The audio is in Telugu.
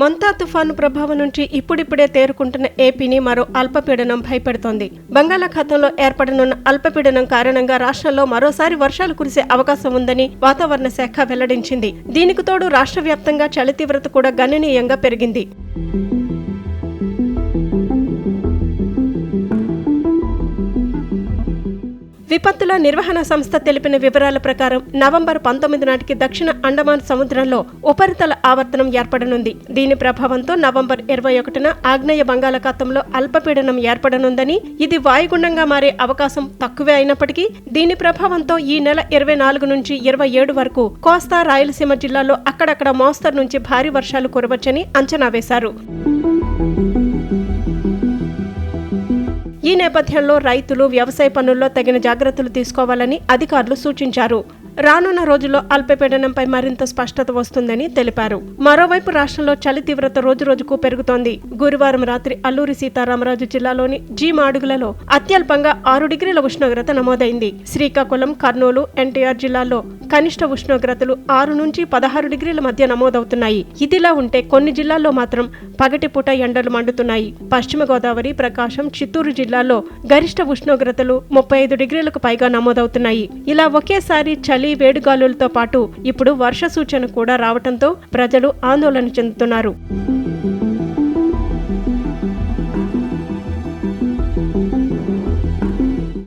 మొంతా తుఫాను ప్రభావం నుంచి ఇప్పుడిప్పుడే తేరుకుంటున్న ఏపీని మరో అల్పపీడనం భయపెడుతోంది. బంగాళాఖాతంలో ఏర్పడనున్న అల్పపీడనం కారణంగా రాష్ట్రంలో మరోసారి వర్షాలు కురిసే అవకాశం ఉందని వాతావరణ శాఖ వెల్లడించింది. దీనికి తోడు రాష్ట్ర వ్యాప్తంగా చలి తీవ్రత కూడా గణనీయంగా పెరిగింది. విపత్తుల నిర్వహణ సంస్థ తెలిపిన వివరాల ప్రకారం నవంబర్ పంతొమ్మిది నాటికి దక్షిణ అండమాన్ సముద్రంలో ఉపరితల ఆవర్తనం ఏర్పడనుంది. దీని ప్రభావంతో నవంబర్ ఇరవై ఒకటిన ఆగ్నేయ బంగాళాఖాతంలో అల్పపీడనం ఏర్పడనుందని ఇది వాయుగుండంగా మారే అవకాశం తక్కువే అయినప్పటికీ దీని ప్రభావంతో ఈ నెల ఇరవై నాలుగు నుంచి ఇరవై ఏడు వరకు కోస్తా రాయలసీమ జిల్లాలో అక్కడక్కడ మోస్తరు నుంచి భారీ వర్షాలు కురవచ్చని అంచనా వేశారు. నేపథ్యంలో రైతులు వ్యవసాయ పనుల్లో తగిన జాగ్రత్తలు తీసుకోవాలని అధికారులు సూచించారు. రానున్న రోజుల్లో అల్పపీడనంపై మరింత స్పష్టత వస్తుందని తెలిపారు. మరోవైపు రాష్ట్రంలో చలి తీవ్రత రోజురోజుకు పెరుగుతోంది. గురువారం రాత్రి అల్లూరి సీతారామరాజు జిల్లాలోని జీ మాడుగులలో అత్యల్పంగా ఆరు డిగ్రీల ఉష్ణోగ్రత నమోదైంది. శ్రీకాకుళం కర్నూలు ఎన్టీఆర్ జిల్లాల్లో కనిష్ట ఉష్ణోగ్రతలు ఆరు నుంచి పదహారు డిగ్రీల మధ్య నమోదవుతున్నాయి. ఇదిలా ఉంటే కొన్ని జిల్లాల్లో మాత్రం పగటిపూట ఎండలు మండుతున్నాయి. పశ్చిమ గోదావరి ప్రకాశం చిత్తూరు జిల్లాల్లో గరిష్ట ఉష్ణోగ్రతలు ముప్పై ఐదు డిగ్రీలకు పైగా నమోదవుతున్నాయి. ఇలా ఒకేసారి చలి వేడిగాలులతో పాటు ఇప్పుడు వర్ష సూచన కూడా రావడంతో ప్రజలు ఆందోళన చెందుతున్నారు.